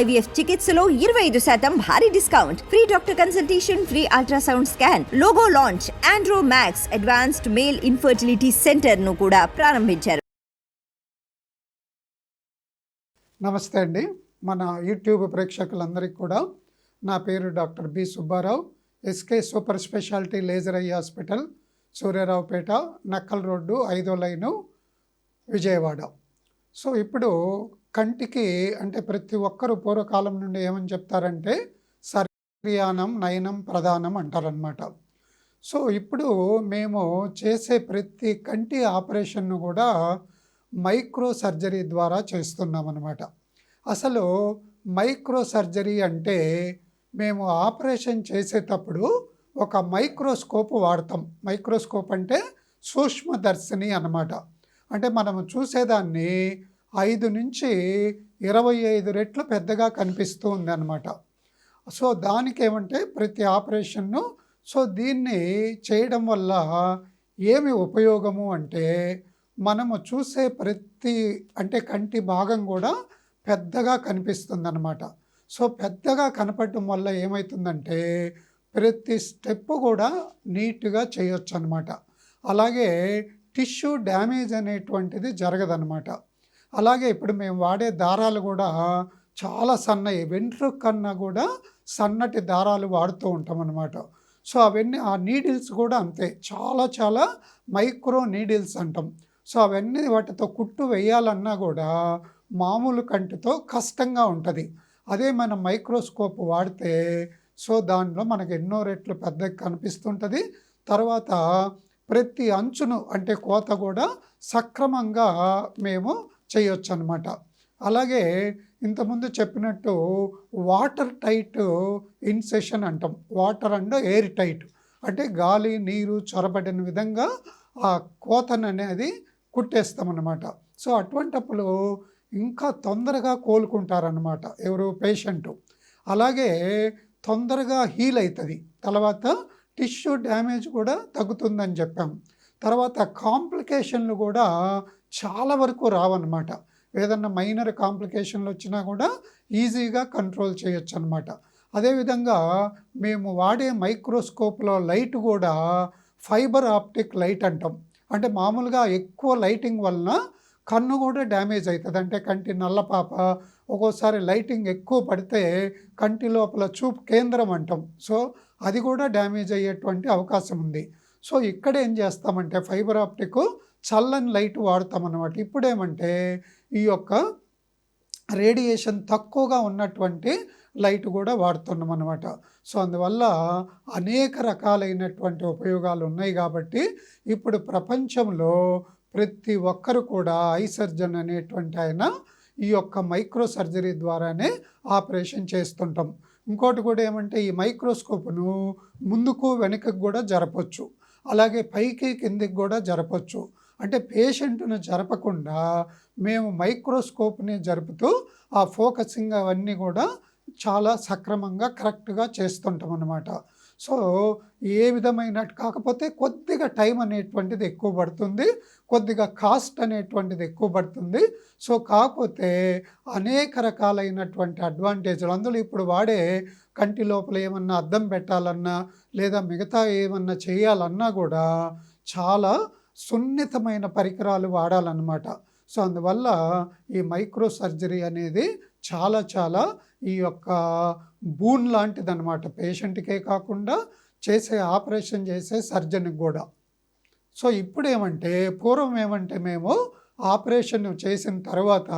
IVF చికిత్సలో ఇరవై ఐదు శాతం భారీ discount. Free doctor consultation free ultrasound scan logo launch Andro Max advanced male infertility సెంటర్ను కూడా ప్రారంభించారు. నమస్తే అండి. మన యూట్యూబ్ ప్రేక్షకులందరికీ కూడా నా పేరు doctor B Subbarao SK super speciality laser eye hospital Suryaraopeta Nakkal road ఐదో లైను విజయవాడ. సో ఇప్పుడు కంటికి అంటే ప్రతి ఒక్కరు పూర్వకాలం నుండి ఏమని చెప్తారంటే సర్యానం నయనం ప్రధానం అంటారనమాట సో ఇప్పుడు మేము చేసే ప్రతి కంటి ఆపరేషన్ను కూడా మైక్రో సర్జరీ ద్వారా చేస్తున్నాం అసలు మైక్రో సర్జరీ అంటే మేము ఆపరేషన్ చేసేటప్పుడు ఒక మైక్రోస్కోప్ వాడతాం. మైక్రోస్కోప్ అంటే సూక్ష్మదర్శిని అన్నమాట. అంటే మనం చూసేదాన్ని ఐదు నుంచి ఇరవై ఐదు రెట్లు పెద్దగా కనిపిస్తూ ఉంది సో దానికి ఏమంటే ప్రతి ఆపరేషన్ను సో దీన్ని చేయడం వల్ల ఏమి ఉపయోగము అంటే మనము చూసే ప్రతి అంటే కంటి భాగం కూడా పెద్దగా కనిపిస్తుంది అన్నమాట సో పెద్దగా కనపడటం వల్ల ఏమవుతుందంటే ప్రతి స్టెప్ కూడా నీట్గా చేయొచ్చు అనమాట అలాగే టిష్యూ డ్యామేజ్ అనేటువంటిది జరగదనమాట అలాగే ఇప్పుడు మేము వాడే దారాలు కూడా చాలా సన్నయి వెంట్రుక కన్నా కూడా సన్నటి దారాలు వాడుతూ ఉంటాం అన్నమాట సో అవన్నీ ఆ నీడిల్స్ కూడా అంతే చాలా చాలా మైక్రో నీడిల్స్ అంటాం. సో అవన్నీ వాటితో కుట్టు వేయాలన్నా కూడా మామూలు కంటితో కష్టంగా ఉంటుంది. అదే మనం మైక్రోస్కోప్ వాడితే సో దానిలో మనకు ఎన్నో రెట్లు పెద్దగా కనిపిస్తుంటుంది. తర్వాత ప్రతి అంచును అంటే కోత కూడా సక్రమంగా మేము చేయొచ్చు అనమాట అలాగే ఇంతకుముందు చెప్పినట్టు వాటర్ టైట్ ఇన్సెషన్ అంటాం. Water and air tight. అంటే గాలి నీరు చొరబడిన విధంగా ఆ కోతను అనేది కుట్టేస్తామన్నమాట. సో అటువంటప్పుడు ఇంకా తొందరగా కోలుకుంటారనమాట ఎవరు పేషెంట్. అలాగే తొందరగా హీల్ అవుతుంది తర్వాత టిష్యూ డ్యామేజ్ కూడా తగ్గుతుందని చెప్పాం. తర్వాత కాంప్లికేషన్లు కూడా చాలా వరకు రావన్నమాట. ఏదన్నా మైనర్ కాంప్లికేషన్లు వచ్చినా కూడా ఈజీగా కంట్రోల్ చేయొచ్చు అనమాట అదేవిధంగా మేము వాడే మైక్రోస్కోప్లో లైట్ కూడా ఫైబర్ ఆప్టిక్ లైట్ అంటాం. అంటే మామూలుగా ఎక్కువ లైటింగ్ వలన కన్ను కూడా డ్యామేజ్ అవుతుంది అంటే కంటి నల్లపాప ఒక్కోసారి లైటింగ్ ఎక్కువ పడితే కంటి లోపల చూపు కేంద్రం అంటాం. సో అది కూడా డ్యామేజ్ అయ్యేటువంటి అవకాశం ఉంది. సో ఇక్కడ ఏం చేస్తామంటే ఫైబర్ ఆప్టిక్ చల్లని లైట్ వాడతామన్నమాట. ఇప్పుడేమంటే ఈ యొక్క రేడియేషన్ తక్కువగా ఉన్నటువంటి లైట్ కూడా వాడుతున్నాం అనమాట సో అందువల్ల అనేక రకాలైనటువంటి ఉపయోగాలు ఉన్నాయి కాబట్టి ఇప్పుడు ప్రపంచంలో ప్రతి ఒక్కరు కూడా ఐ సర్జన్ అనేటువంటి ఆయన ఈ యొక్క మైక్రో సర్జరీ ద్వారానే ఆపరేషన్ చేస్తుంటాం. ఇంకోటి కూడా ఏమంటే ఈ మైక్రోస్కోప్ను ముందుకు వెనుకకు కూడా జరపచ్చు. అలాగే పైకి కిందికి కూడా జరపచ్చు. అంటే పేషెంట్ను జరపకుండా మేము మైక్రోస్కోప్ని జరుపుతూ ఆ ఫోకసింగ్ అవన్నీ కూడా చాలా సక్రమంగా కరెక్ట్గా చేస్తుంటాం అన్నమాట సో ఏ విధమైన కాకపోతే కొద్దిగా టైం అనేటువంటిది ఎక్కువ పడుతుంది కొద్దిగా కాస్ట్ అనేటువంటిది ఎక్కువ పడుతుంది. సో కాకపోతే అనేక రకాలైనటువంటి అడ్వాంటేజ్లు అందులో ఇప్పుడు వాడే కంటి లోపల ఏమన్నా అద్దం పెట్టాలన్నా లేదా మిగతా ఏమన్నా చేయాలన్నా కూడా చాలా సున్నితమైన పరికరాలు వాడాలన్నమాట. సో అందువల్ల ఈ మైక్రో సర్జరీ అనేది చాలా చాలా ఈ యొక్క బూన్ లాంటిది అనమాట పేషెంట్కే కాకుండా చేసే ఆపరేషన్ చేసే సర్జన్కి కూడా. సో ఇప్పుడు ఏమంటే పూర్వం ఏమంటే మేము ఆపరేషన్ చేసిన తర్వాత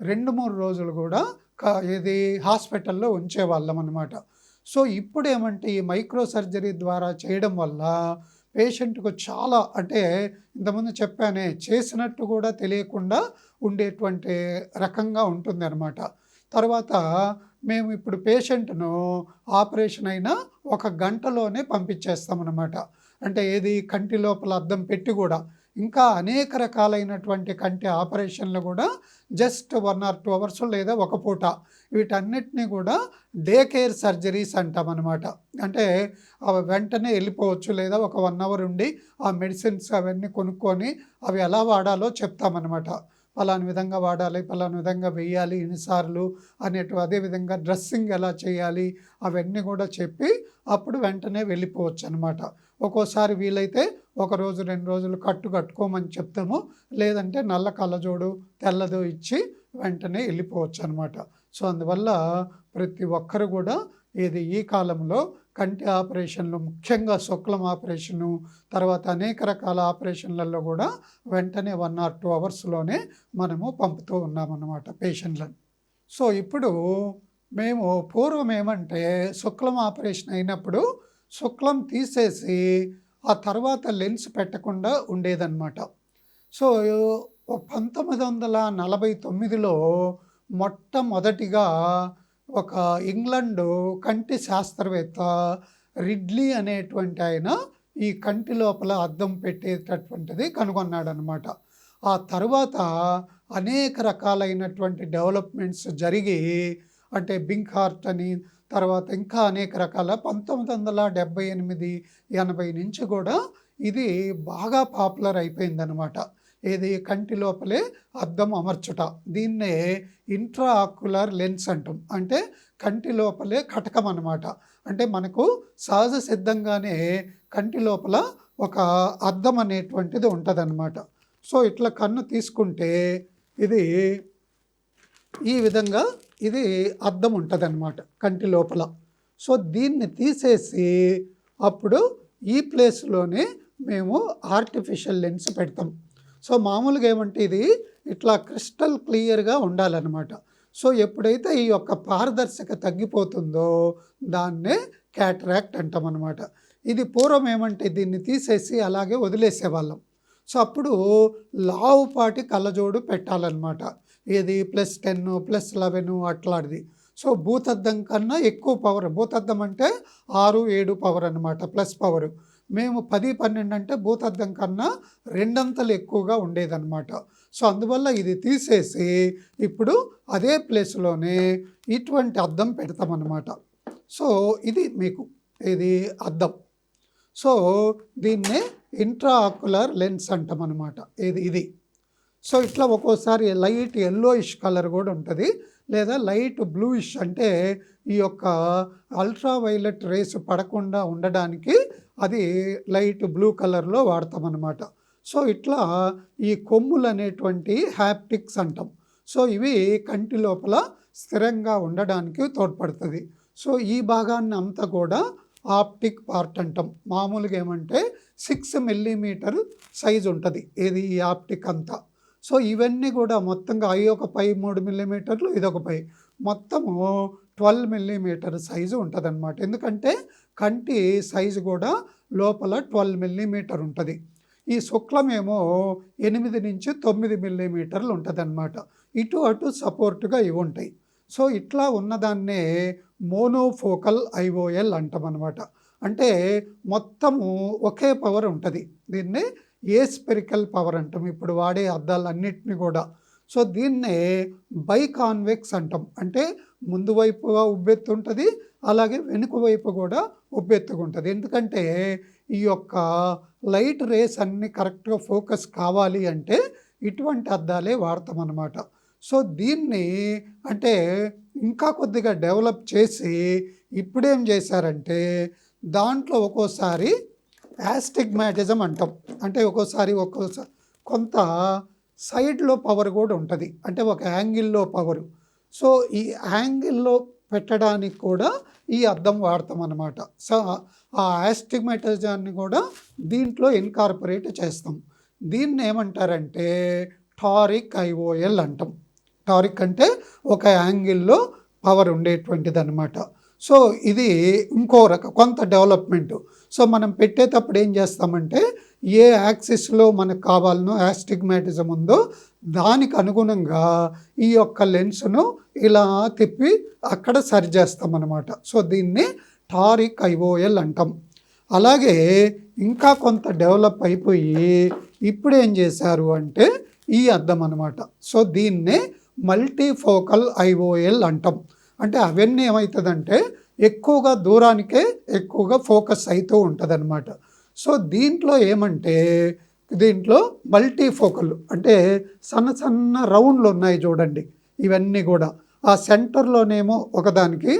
రెండు మూడు రోజులు కూడా ఇది హాస్పిటల్లో ఉంచేవాళ్ళం అనమాట సో ఇప్పుడు ఏమంటే ఈ మైక్రో సర్జరీ ద్వారా చేయడం వల్ల పేషెంట్కు చాలా అంటే ఇంతకుముందు చెప్పానే చేసినట్టు కూడా తెలియకుండా ఉండేటువంటి రకంగా ఉంటుంది అనమాట తర్వాత మేము ఇప్పుడు పేషెంట్ను ఆపరేషన్ అయినా ఒక గంటలోనే పంపించేస్తామన్నమాట. అంటే ఏది కంటి లోపల అద్దం పెట్టి కూడా ఇంకా అనేక రకాలైనటువంటి కంటి ఆపరేషన్లు కూడా just one or two hours లేదా ఒక పూట వీటన్నిటిని కూడా డే కేర్ సర్జరీస్ అంటామన్నమాట. అంటే అవి వెంటనే వెళ్ళిపోవచ్చు లేదా ఒక వన్ అవర్ ఉండి ఆ మెడిసిన్స్ అవన్నీ కొనుక్కొని అవి ఎలా వాడాలో చెప్తామన్నమాట. పలాని విధంగా వాడాలి పలాని విధంగా వేయాలి ఎన్నిసార్లు అనేటు అదేవిధంగా డ్రెస్సింగ్ ఎలా చేయాలి అవన్నీ కూడా చెప్పి అప్పుడు వెంటనే వెళ్ళిపోవచ్చు అనమాట ఒక్కోసారి వీలైతే ఒక రోజు రెండు రోజులు కట్టు కట్టుకోమని చెప్తాము లేదంటే నల్ల కళ్ళజోడు తెల్లదో ఇచ్చి వెంటనే వెళ్ళిపోవచ్చు అనమాట సో అందువల్ల ప్రతి ఒక్కరు కూడా ఇది ఈ కాలంలో కంటి ఆపరేషన్లు ముఖ్యంగా శుక్లం ఆపరేషను తర్వాత అనేక రకాల ఆపరేషన్లలో కూడా వెంటనే వన్ ఆర్ టూ అవర్స్లోనే మనము పంపుతూ ఉన్నామన్నమాట పేషెంట్లను. సో ఇప్పుడు మేము పూర్వం ఏమంటే శుక్లం ఆపరేషన్ అయినప్పుడు శుక్లం తీసేసి ఆ తర్వాత లెన్స్ పెట్టకుండా ఉండేదన్నమాట. సో పంతొమ్మిది వందల నలభై తొమ్మిదిలో మొట్టమొదటిగా ఒక ఇంగ్లండు కంటి శాస్త్రవేత్త రిడ్లీ అనేటువంటి ఆయన ఈ కంటి లోపల అద్దం పెట్టేటటువంటిది కనుగొన్నాడనమాట ఆ తర్వాత అనేక రకాలైనటువంటి డెవలప్మెంట్స్ జరిగి అంటే బింక్ హార్ట్ అని తర్వాత ఇంకా అనేక రకాల పంతొమ్మిది వందల డెబ్భై ఎనిమిది ఎనభై నుంచి కూడా ఇది బాగా పాపులర్ అయిపోయిందనమాట ఏది? కంటి లోపలే అద్దం అమర్చుట. దీన్నే ఇంట్రా ఆక్యులర్ లెన్స్ అంటాం. అంటే కంటి లోపలే కటకం అనమాట అంటే మనకు సహజ సిద్ధంగానే కంటి లోపల ఒక అద్దం అనేటువంటిది ఉంటుందన్నమాట. సో ఇట్లా కన్ను తీసుకుంటే ఇది ఈ విధంగా ఇది అద్దం ఉంటుందన్నమాట కంటి లోపల. సో దీన్ని తీసేసి అప్పుడు ఈ ప్లేస్లోనే మేము ఆర్టిఫిషియల్ లెన్స్ పెడతాం. సో మామూలుగా ఏమంటే ఇది ఇట్లా క్రిస్టల్ క్లియర్గా ఉండాలన్నమాట. సో ఎప్పుడైతే ఈ యొక్క పారదర్శక తగ్గిపోతుందో దాన్నే క్యాటరాక్ట్ అంటాం అనమాట ఇది పూర్వం ఏమంటే దీన్ని తీసేసి అలాగే వదిలేసేవాళ్ళం. సో అప్పుడు లావుపాటి కళ్ళజోడు పెట్టాలన్నమాట. ఇది ప్లస్ టెన్ ప్లస్ లెవెన్ అట్లాంటిది. సో భూతద్దం కన్నా ఎక్కువ పవర్ భూతద్దం అంటే ఆరు ఏడు పవర్ అనమాట ప్లస్ పవర్. మేము పది పన్నెండు అంటే భూతద్దం కన్నా రెండంతలు ఎక్కువగా ఉండేదన్నమాట. సో అందువల్ల ఇది తీసేసి ఇప్పుడు అదే ప్లేస్లోనే ఇటువంటి అద్దం పెడతామన్నమాట. సో ఇది మీకు ఇది అద్దం. సో దీన్నే ఇంట్రా ఆకులర్ లెన్స్ అంటాం అనమాట ఇది. ఇది సో ఇట్లా ఒక్కోసారి లైట్ ఎల్లోయిష్ కలర్ కూడా ఉంటుంది. లేదా లైట్ బ్లూయిష్ అంటే ఈ యొక్క అల్ట్రా వైలెట్ రేస్ పడకుండా ఉండడానికి అది లైట్ బ్లూ కలర్లో వాడతామన్నమాట సో ఇట్లా ఈ కొమ్ములు అనేటువంటి హ్యాప్టిక్స్ అంటాం. సో ఇవి కంటి లోపల స్థిరంగా ఉండడానికి తోడ్పడుతుంది. సో ఈ భాగాన్ని అంతా కూడా ఆప్టిక్ పార్ట్ అంటాం. మామూలుగా ఏమంటే సిక్స్ మిల్లీమీటర్ సైజ్ ఉంటుంది. ఏది ఈ ఆప్టిక్ అంతా. సో ఇవన్నీ కూడా మొత్తంగా అవి ఒక పై మూడు మిల్లీమీటర్లు ఇదొక పై. మొత్తము ట్వెల్వ్ మిల్లీమీటర్ సైజు ఉంటుందన్నమాట. ఎందుకంటే కంటి సైజు కూడా లోపల ట్వెల్వ్ మిల్లీమీటర్ ఉంటుంది. ఈ శుక్లమేమో ఎనిమిది నుంచి తొమ్మిది మిల్లీమీటర్లు ఉంటుందన్నమాట. ఇటు అటు సపోర్ట్గా ఇవి ఉంటాయి. సో ఇట్లా ఉన్నదాన్నే మోనోఫోకల్ ఐఓఎల్ అంటాం అనమాట అంటే మొత్తము ఒకే పవర్ ఉంటుంది. దీన్ని ఏ స్పెరికల్ పవర్ అంటాం? ఇప్పుడు వాడే అద్దాలన్నింటినీ కూడా. సో దీన్నే బైకాన్వెక్స్ అంటాం. అంటే ముందు వైపుగా ఉబ్బెత్తు ఉంటుంది అలాగే వెనుక వైపు కూడా ఉబ్బెత్తుగా ఉంటుంది ఎందుకంటే ఈ యొక్క లైట్ రేస్ అన్ని కరెక్ట్గా ఫోకస్ కావాలి అంటే ఇటువంటి అద్దాలే వాడతాం అన్నమాట సో దీన్ని అంటే ఇంకా కొద్దిగా డెవలప్ చేసి ఇప్పుడేం చేశారంటే దాంట్లో ఒక్కోసారి యాస్టిగ్మాటిజం అంటాం. అంటే ఒక్కోసారి ఒక్కోసారి కొంత సైడ్లో పవర్ కూడా ఉంటుంది. అంటే ఒక యాంగిల్లో పవర్ సో ఈ యాంగిల్లో పెట్టడానికి కూడా ఈ అద్దం వాడతాం అన్నమాట. సో ఆ యాస్టిగ్మాటిజాన్ని కూడా దీంట్లో ఇన్కార్పొరేట్ చేస్తాం. దీన్ని ఏమంటారంటే టారిక్ ఐఓఎల్ అంటాం. టారిక్ అంటే ఒక యాంగిల్లో పవర్ ఉండేటువంటిది అనమాట సో ఇది ఇంకో రక కొంత డెవలప్మెంట్. సో మనం పెట్టేటప్పుడు ఏం చేస్తామంటే ఏ యాక్సిస్లో మనకు కావాలనో యాస్టిగ్మాటిజం ఉందో దానికి అనుగుణంగా ఈ యొక్క లెన్స్ను ఇలా తిప్పి అక్కడ సరి చేస్తామన్నమాట. సో దీన్ని టారిక్ ఐఓఎల్ అంటాం. అలాగే ఇంకా కొంత డెవలప్ అయిపోయి ఇప్పుడు ఏం చేశారు అంటే ఈ అద్దం అనమాట సో దీన్నే మల్టీఫోకల్ ఐఓఎల్ అంటాం. అంటే అవన్నీ ఏమవుతుందంటే ఎక్కువగా దూరానికే ఎక్కువగా ఫోకస్ అవుతూ ఉంటుంది సో దీంట్లో ఏమంటే దీంట్లో మల్టీ ఫోకల్ అంటే సన్న సన్న రౌండ్లు ఉన్నాయి చూడండి ఇవన్నీ కూడా. ఆ సెంటర్లోనేమో ఒకదానికి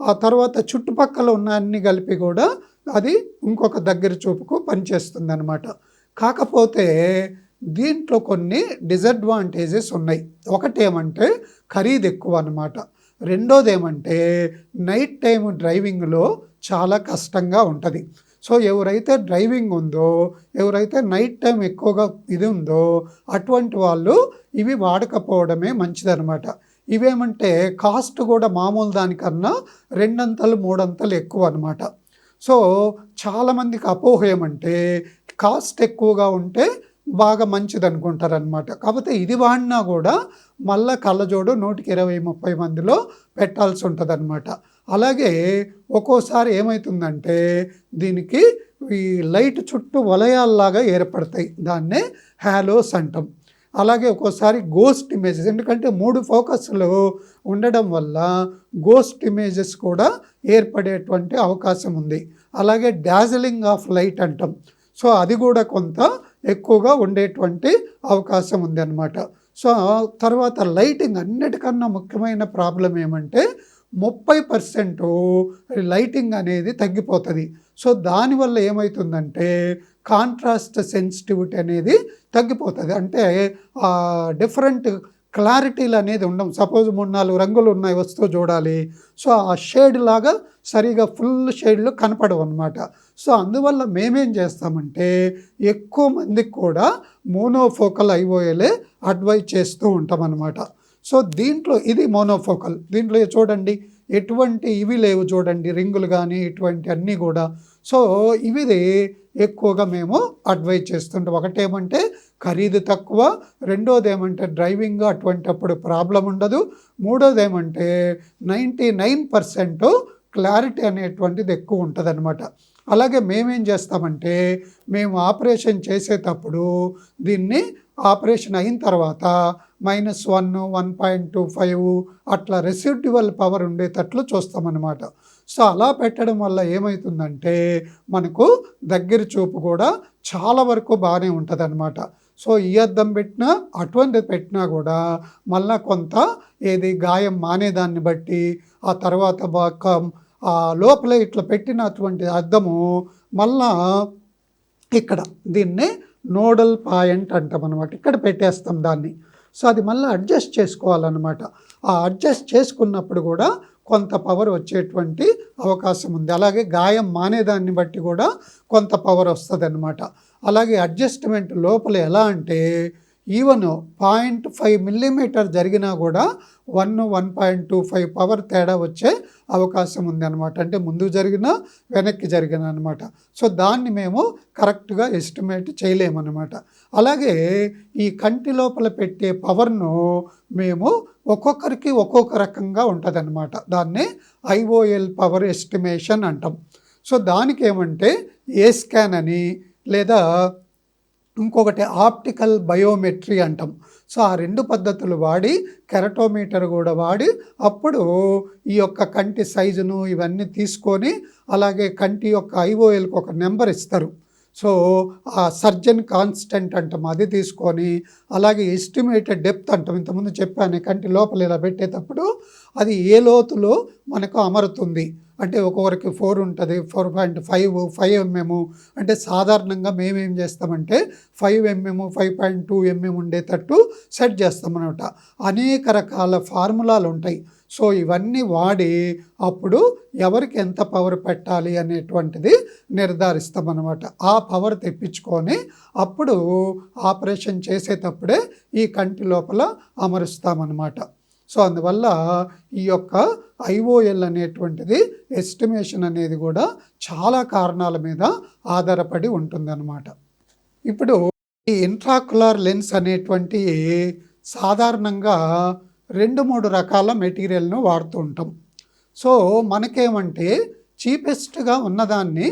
ఆ తర్వాత చుట్టుపక్కల ఉన్న అన్ని కలిపి కూడా అది ఇంకొక దగ్గర చూపుకు పనిచేస్తుంది అనమాట కాకపోతే దీంట్లో కొన్ని డిసడ్వాంటేజెస్ ఉన్నాయి. ఒకటేమంటే ఖరీదు ఎక్కువ అనమాట రెండోది ఏమంటే నైట్ టైం డ్రైవింగ్లో చాలా కష్టంగా ఉంటుంది. సో ఎవరైతే డ్రైవింగ్ ఉందో ఎవరైతే నైట్ టైం ఎక్కువగా ఇది ఉందో అటువంటి వాళ్ళు ఇవి వాడకపోవడమే మంచిదన్నమాట. ఇవేమంటే కాస్ట్ కూడా మామూలు దానికన్నా రెండంతలు మూడంతలు ఎక్కువ అనమాట సో చాలామందికి అపోహ ఏమంటే కాస్ట్ ఎక్కువగా ఉంటే బాగా మంచిది అనుకుంటారనమాట కాకపోతే ఇది వాడినా కూడా మళ్ళా కళ్ళజోడు నూటికి ఇరవై ముప్పై మందిలో పెట్టాల్సి ఉంటుంది అలాగే ఒక్కోసారి ఏమవుతుందంటే దీనికి ఈ లైట్ చుట్టూ వలయాల్లాగా ఏర్పడతాయి. దాన్నే హ్యాలోస్ అంటాం. అలాగే ఒక్కోసారి గోస్ట్ ఇమేజెస్ ఎందుకంటే మూడు ఫోకస్లు ఉండడం వల్ల గోస్ట్ ఇమేజెస్ కూడా ఏర్పడేటువంటి అవకాశం ఉంది. అలాగే డాజలింగ్ ఆఫ్ లైట్ అంటాం. సో అది కూడా కొంత ఎక్కువగా ఉండేటువంటి అవకాశం ఉంది అన్నమాట సో తర్వాత లైటింగ్ అన్నిటికన్నా ముఖ్యమైన ప్రాబ్లం ఏమంటే ముప్పై పర్సెంట్ లైటింగ్ అనేది తగ్గిపోతుంది. సో దానివల్ల ఏమవుతుందంటే కాంట్రాస్ట్ సెన్సిటివిటీ అనేది తగ్గిపోతుంది. అంటే డిఫరెంట్ క్లారిటీలు అనేది ఉండవు సపోజ్ మూడు నాలుగు రంగులు ఉన్నాయి వస్తువు చూడాలి. సో ఆ షేడ్ లాగా సరిగా ఫుల్ షేడ్లు కనపడవు అనమాట సో అందువల్ల మేమేం చేస్తామంటే ఎక్కువ మందికి కూడా మోనోఫోకల్ ఐఓఎలే అడ్వైజ్ చేస్తూ ఉంటాం అనమాట సో దీంట్లో ఇది మోనోఫోకల్ దీంట్లో చూడండి ఎటువంటి ఇవి లేవు చూడండి రింగులు కానీ ఇటువంటి అన్నీ కూడా. సో ఇవి ఎక్కువగా మేము అడ్వైజ్ చేస్తుంటాం. ఒకటేమంటే ఖరీదు తక్కువ రెండోది ఏమంటే డ్రైవింగ్ అటువంటిప్పుడు ప్రాబ్లం ఉండదు. మూడోది ఏమంటే నైంటీ నైన్ పర్సెంట్ క్లారిటీ అనేటువంటిది ఎక్కువ ఉంటుంది అలాగే మేమేం చేస్తామంటే మేము ఆపరేషన్ చేసేటప్పుడు దీన్ని ఆపరేషన్ అయిన తర్వాత minus one one point two five అట్లా రెసిడ్యువల్ పవర్ ఉండేటట్లు చూస్తామన్నమాట. సో అలా పెట్టడం వల్ల ఏమవుతుందంటే మనకు దగ్గర చూపు కూడా చాలా వరకు బాగానే ఉంటుంది సో ఈ అద్దం పెట్టినా అటువంటిది పెట్టినా కూడా మళ్ళా కొంత ఏది గాయం మానేదాన్ని బట్టి ఆ తర్వాత ఆ లోపల ఇట్లా పెట్టినటువంటి అద్దము మళ్ళా ఇక్కడ దీన్ని నోడల్ పాయింట్ అంటాం అనమాట ఇక్కడ పెట్టేస్తాం దాన్ని. సో అది మళ్ళీ అడ్జస్ట్ చేసుకోవాలన్నమాట. ఆ అడ్జస్ట్ చేసుకున్నప్పుడు కూడా కొంత పవర్ వచ్చేటువంటి అవకాశం ఉంది. అలాగే గాయం మానేదాన్ని బట్టి కూడా కొంత పవర్ వస్తుంది అలాగే అడ్జస్ట్మెంట్ లోపల ఎలా అంటే ఈవెన్ పాయింట్ ఫైవ్ మిల్లీమీటర్ జరిగినా కూడా one one point two five power తేడా వచ్చే అవకాశం ఉంది అనమాట అంటే ముందు జరిగిన వెనక్కి జరిగిన అనమాట సో దాన్ని మేము కరెక్ట్గా ఎస్టిమేట్ చేయలేమన్నమాట. అలాగే ఈ కంటి లోపల పెట్టే పవర్ను మేము ఒక్కొక్కరికి ఒక్కొక్క రకంగా ఉంటుంది దాన్ని ఐఓఎల్ పవర్ ఎస్టిమేషన్ అంటాం. సో దానికి ఏమంటే ఏ స్కాన్ అని లేదా ఇంకొకటి ఆప్టికల్ బయోమెట్రీ అంటాం. సో ఆ రెండు పద్ధతులు వాడి కెరటోమీటర్ కూడా వాడి అప్పుడు ఈ యొక్క కంటి సైజును ఇవన్నీ తీసుకొని అలాగే కంటి యొక్క ఐఓఎల్కి ఒక నెంబర్ ఇస్తారు. సో ఆ సర్జన్ కాన్స్టెంట్ అంటాం అది తీసుకొని అలాగే ఎస్టిమేటెడ్ డెప్త్ అంటాం. ఇంతకుముందు చెప్పాను కంటి లోపల ఇలా పెట్టేటప్పుడు అది ఏ లోతులో మనకు అమరుతుంది. అంటే ఒక్కొక్కరికి ఫోర్ ఉంటుంది four point five five MM అంటే సాధారణంగా మేమేం చేస్తామంటే five MM five point two MM ఉండేటట్టు సెట్ చేస్తామన్నమాట. అనేక రకాల ఫార్ములాలు ఉంటాయి. సో ఇవన్నీ వాడి అప్పుడు ఎవరికి ఎంత పవర్ పెట్టాలి అనేటువంటిది నిర్ధారిస్తామన్నమాట. ఆ పవర్ తెప్పించుకొని అప్పుడు ఆపరేషన్ చేసేటప్పుడే ఈ కంటి లోపల అమరుస్తామన్నమాట. సో అందువల్ల ఈ యొక్క ఐఓఎల్ అనేటువంటిది ఎస్టిమేషన్ అనేది కూడా చాలా కారణాల మీద ఆధారపడి ఉంటుందన్నమాట. ఇప్పుడు ఈ ఇంట్రాకులర్ లెన్స్ అనేటువంటి సాధారణంగా రెండు మూడు రకాల మెటీరియల్ను వాడుతూ ఉంటాం. సో మనకేమంటే చీపెస్ట్గా ఉన్నదాన్ని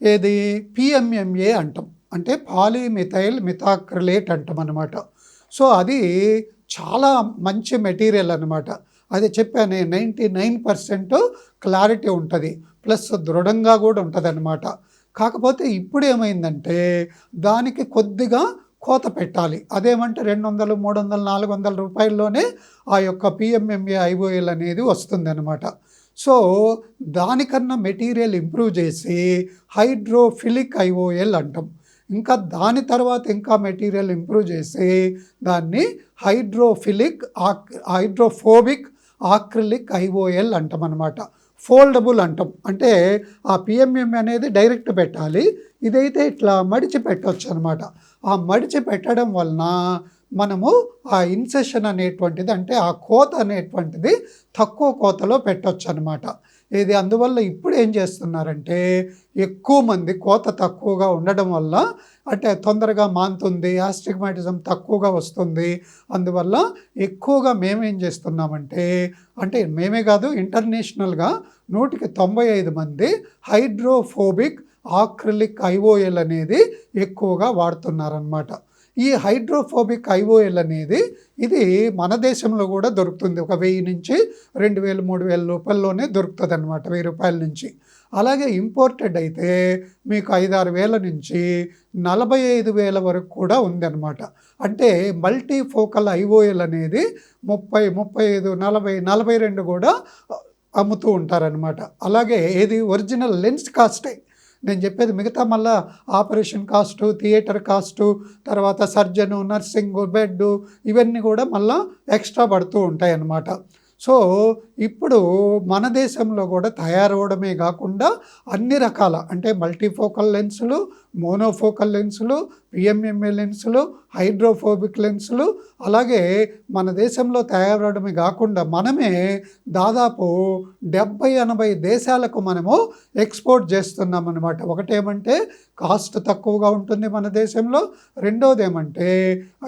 ఏది పిఎంఎంఏ అంటాం. అంటే పాలీమిథైల్ మిథాక్రిలేట్ అంటాం అనమాట సో అది చాలా మంచి మెటీరియల్ అనమాట అది చెప్పాను నైంటీ నైన్ పర్సెంట్ క్లారిటీ ఉంటుంది. ప్లస్ దృఢంగా కూడా ఉంటుంది అనమాట కాకపోతే ఇప్పుడు ఏమైందంటే దానికి కొద్దిగా కోత పెట్టాలి. అదేమంటే రెండు వందలు మూడు వందలు నాలుగు వందల రూపాయల్లోనే ఆ యొక్క పిఎంఎంఏ ఐఓఎల్ అనేది వస్తుంది అనమాట సో దానికన్నా మెటీరియల్ ఇంప్రూవ్ చేసి హైడ్రోఫిలిక్ ఐఓఎల్ అంటాం. ఇంకా దాని తర్వాత ఇంకా మెటీరియల్ ఇంప్రూవ్ చేసి దాన్ని హైడ్రోఫిలిక్ ఆక్ హైడ్రోఫోబిక్ ఆక్రిలిక్ ఐఓఎల్ అంటాం అనమాట ఫోల్డబుల్ అంటాం. అంటే ఆ పిఎంఎం అనేది డైరెక్ట్ పెట్టాలి. ఇదైతే ఇట్లా మడిచి పెట్టవచ్చు అనమాట ఆ మడిచి పెట్టడం వలన మనము ఆ ఇన్సెషన్ అనేటువంటిది అంటే ఆ కోత అనేటువంటిది తక్కువ కోతలో పెట్టవచ్చు అనమాట ఇది అందువల్ల ఇప్పుడు ఏం చేస్తున్నారంటే ఎక్కువ మంది కోత తక్కువగా ఉండడం వల్ల అంటే తొందరగా మాంతుంది ఆస్టిగ్మాటిజం తక్కువగా వస్తుంది. అందువల్ల ఎక్కువగా మేమేం చేస్తున్నామంటే అంటే మేమే కాదు ఇంటర్నేషనల్గా నూటికి తొంభై ఐదు మంది హైడ్రోఫోబిక్ ఆక్రిలిక్ ఐఓఎల్ అనేది ఎక్కువగా వాడుతున్నారనమాట ఈ హైడ్రోఫోబిక్ ఐఓఎల్ అనేది ఇది మన దేశంలో కూడా దొరుకుతుంది. ఒక వెయ్యి నుంచి రెండు వేలు మూడు వేల రూపాయల్లోనే దొరుకుతుంది అనమాట వెయ్యి రూపాయల నుంచి. అలాగే ఇంపోర్టెడ్ అయితే మీకు ఐదారు వేల నుంచి నలభై ఐదు వేల వరకు కూడా ఉందన్నమాట. అంటే మల్టీ ఫోకల్ ఐఓఎల్ అనేది ముప్పై ముప్పై ఐదు నలభై నలభై రెండు కూడా అమ్ముతూ ఉంటారనమాట అలాగే ఏది ఒరిజినల్ లెన్స్ కాస్టే నేను చెప్పేది మిగతా మళ్ళా ఆపరేషన్ కాస్టు థియేటర్ కాస్టు తర్వాత సర్జను నర్సింగ్ బెడ్ ఇవన్నీ కూడా మళ్ళా ఎక్స్ట్రా పడుతూ ఉంటాయి అన్నమాట సో ఇప్పుడు మన దేశంలో కూడా తయారవడమే కాకుండా అన్ని రకాల అంటే మల్టీఫోకల్ లెన్సులు మోనోఫోకల్ లెన్సులు పిఎంఎంఏ లెన్సులు హైడ్రోఫోబిక్ లెన్సులు అలాగే మన దేశంలో తయారవడమే కాకుండా మనమే దాదాపు డెబ్బై ఎనభై దేశాలకు మనము ఎక్స్పోర్ట్ చేస్తున్నాం అనమాట ఒకటేమంటే కాస్ట్ తక్కువగా ఉంటుంది మన దేశంలో. రెండోది ఏమంటే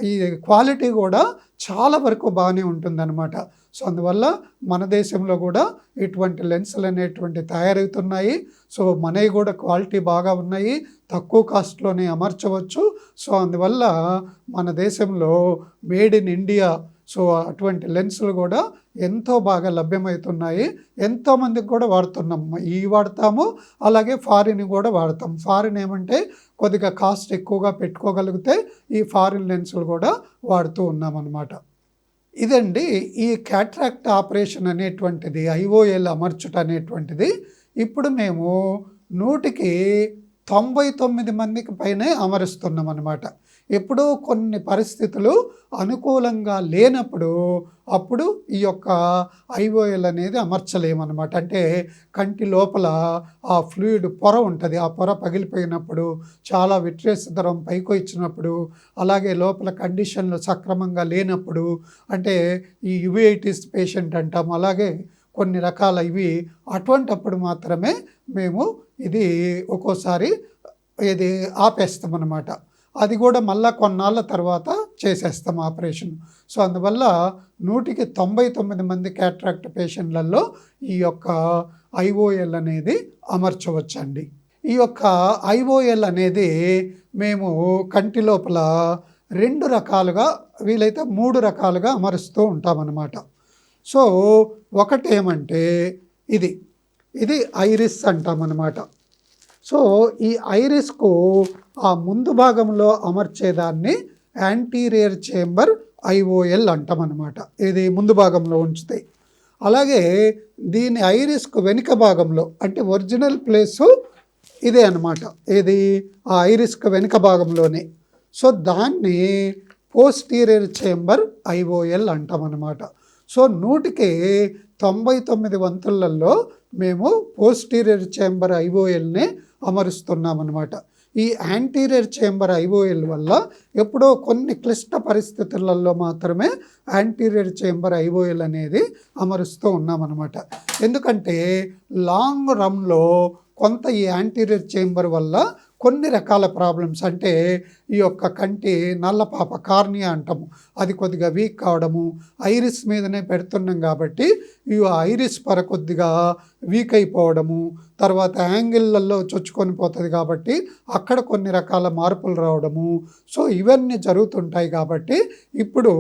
ఈ క్వాలిటీ కూడా చాలా వరకు బాగానే ఉంటుందన్నమాట. సో అందువల్ల మన దేశంలో కూడా ఇటువంటి లెన్సులు అనేటువంటి తయారవుతున్నాయి. సో మనవి కూడా క్వాలిటీ బాగా ఉన్నాయి. తక్కువ కాస్ట్లోనే అమర్చవచ్చు. సో అందువల్ల మన దేశంలో మేడ్ ఇన్ ఇండియా సో అటువంటి లెన్సులు కూడా ఎంతో బాగా లభ్యమవుతున్నాయి. ఎంతోమందికి కూడా వాడుతున్నాం. ఈ వాడతాము అలాగే ఫారిన్ కూడా వాడతాం. ఫారిన్ ఏమంటే కొద్దిగా కాస్ట్ ఎక్కువగా పెట్టుకోగలిగితే ఈ ఫారిన్ లెన్సులు కూడా వాడుతూ ఉన్నాం అన్నమాట ఇదండి ఈ క్యాట్రాక్ట్ ఆపరేషన్ అనేటువంటిది ఐఓఎల్ అమర్చుట అనేటువంటిది. ఇప్పుడు మేము నూటికి తొంభై తొమ్మిది మందికి పైనే అమరుస్తున్నాం అనమాట ఎప్పుడో కొన్ని పరిస్థితులు అనుకూలంగా లేనప్పుడు అప్పుడు ఈ యొక్క ఐఓఎల్ అనేది అమర్చలేమన్నమాట. అంటే కంటి లోపల ఆ ఫ్లూయిడ్ పొర ఉంటుంది. ఆ పొర పగిలిపోయినప్పుడు చాలా విట్రేస్ దరం పైకి ఇచ్చినప్పుడు అలాగే లోపల కండిషన్లు సక్రమంగా లేనప్పుడు అంటే ఈ యువైటిస్ పేషెంట్ అంటాం అలాగే కొన్ని రకాల ఇవి అటువంటప్పుడు మాత్రమే మేము ఇది ఒక్కోసారి ఇది ఆపేస్తామన్నమాట. అది కూడా మళ్ళా కొన్నాళ్ళ తర్వాత చేసేస్తాం ఆపరేషన్. సో అందువల్ల నూటికి తొంభై తొమ్మిది మంది క్యాట్రాక్ట్ పేషెంట్లలో ఈ యొక్క ఐఓఎల్ అనేది అమర్చవచ్చండి. ఈ యొక్క ఐఓఎల్ అనేది మేము కంటి లోపల రెండు రకాలుగా వీలైతే మూడు రకాలుగా అమరుస్తూ ఉంటామన్నమాట. సో ఒకటేమంటే ఇది. ఇది ఐరిస్ అంటామన్నమాట. సో ఈ ఐరిస్కు ఆ ముందు భాగంలో అమర్చేదాన్ని యాంటీరియర్ చేంబర్ ఐఓఎల్ అంటామన్నమాట. ఇది ముందు భాగంలో ఉంచుతాయి అలాగే దీని ఐరిస్కు వెనుక భాగంలో అంటే ఒరిజినల్ ప్లేసు ఇదే అన్నమాట. ఇది ఆ ఐరిస్కు వెనుక భాగంలోనే. సో దాన్ని పోస్టీరియర్ చేంబర్ ఐఓఎల్ అంటామన్నమాట. సో నూటికి తొంభై తొమ్మిది వంతులలో మేము పోస్టీరియర్ చేంబర్ ఐఓఎల్ని అమరుస్తున్నామన్నమాట. ఈ యాంటీరియర్ చేంబర్ ఐఓఎల్ వల్ల ఎప్పుడో కొన్ని క్లిష్ట పరిస్థితులలో మాత్రమే యాంటీరియర్ చేంబర్ ఐఓఎల్ అనేది అమరుస్తూ ఉన్నామన్నమాట. ఎందుకంటే లాంగ్ రన్లో కొంత ఈ యాంటీరియర్ చేంబర్ వల్ల కొన్ని రకాల ప్రాబ్లమ్స్ అంటే ఈ యొక్క కంటి నల్లపాప కార్నియా అంటాము. అది కొద్దిగా వీక్ కావడము ఐరిస్ మీదనే పెడుతున్నాం కాబట్టి ఈ ఐరిస్ పర కొద్దిగా వీక్ అయిపోవడము తర్వాత యాంగిళ్ళల్లో చొచ్చుకొని పోతుంది కాబట్టి అక్కడ కొన్ని రకాల మార్పులు రావడము. సో ఇవన్నీ జరుగుతుంటాయి కాబట్టి ఇప్పుడు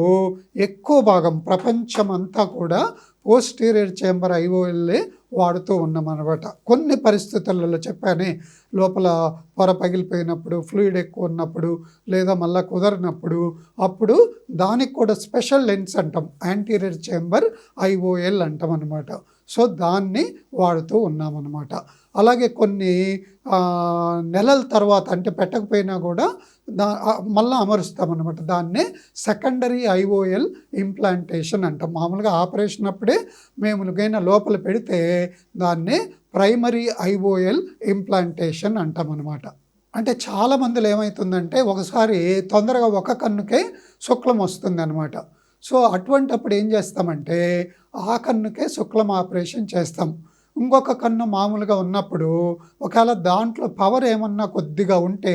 ఎక్కువ భాగం ప్రపంచం అంతా కూడా పోస్టీరియర్ చేంబర్ ఐఓఎల్ఏ వాడుతూ ఉన్నాం అనమాట కొన్ని పరిస్థితులలో చెప్పానే లోపల పొర పగిలిపోయినప్పుడు ఫ్లూయిడ్ ఎక్కువ ఉన్నప్పుడు లేదా మళ్ళీ కుదరినప్పుడు అప్పుడు దానికి కూడా స్పెషల్ లెన్స్ అంటాం. యాంటీరియర్ చేంబర్ ఐఓఎల్ అంటాం అనమాట సో దాన్ని వాడుతూ ఉన్నామన్నమాట. అలాగే కొన్ని నెలల తర్వాత అంటే పెట్టకపోయినా కూడా దా మళ్ళీ అమరుస్తామన్నమాట. దాన్నే సెకండరీ ఐఓఎల్ ఇంప్లాంటేషన్ అంటాం. మామూలుగా ఆపరేషన్ అప్పుడే మేము గైనా లోపల పెడితే దాన్నే ప్రైమరీ ఐఓఎల్ ఇంప్లాంటేషన్ అంటాం అనమాట అంటే చాలా మందిలో ఏమవుతుందంటే ఒకసారి తొందరగా ఒక కన్నుకే శుక్లం వస్తుంది అనమాట సో అటువంటప్పుడు ఏం చేస్తామంటే ఆ కన్నుకే శుక్లం ఆపరేషన్ చేస్తాం. ఇంకొక కన్ను మామూలుగా ఉన్నప్పుడు ఒకవేళ దాంట్లో పవర్ ఏమన్నా కొద్దిగా ఉంటే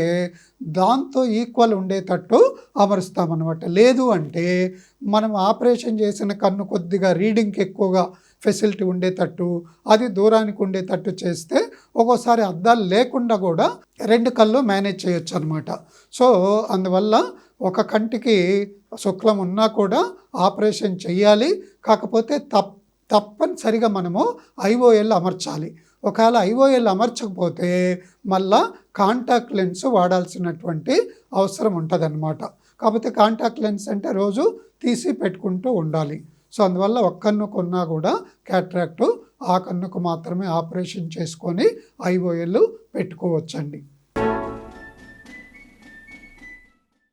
దాంతో ఈక్వల్ ఉండేటట్టు అమరుస్తామన్నమాట లేదు అంటే మనం ఆపరేషన్ చేసిన కన్ను కొద్దిగా రీడింగ్కి ఎక్కువగా ఫెసిలిటీ ఉండేటట్టు అది దూరానికి ఉండేటట్టు చేస్తే ఒక్కోసారి అద్దాలు లేకుండా కూడా రెండు కళ్ళు మేనేజ్ చేయొచ్చు అనమాట సో అందువల్ల ఒక కంటికి శుక్లం ఉన్నా కూడా ఆపరేషన్ చేయాలి కాకపోతే తప్ప తప్పనిసరిగా మనము ఐఓఎల్ అమర్చాలి. ఒకవేళ ఐఓఎల్ అమర్చకపోతే మళ్ళా కాంటాక్ట్ లెన్స్ వాడాల్సినటువంటి అవసరం ఉంటుందన్నమాట. కాకపోతే కాంటాక్ట్ లెన్స్ అంటే రోజు తీసి పెట్టుకుంటూ ఉండాలి. సో అందువల్ల ఒక్క ఉన్నా కూడా క్యాట్రాక్టు ఆ కన్నుకు మాత్రమే ఆపరేషన్ చేసుకొని ఐఓఎల్ పెట్టుకోవచ్చండి.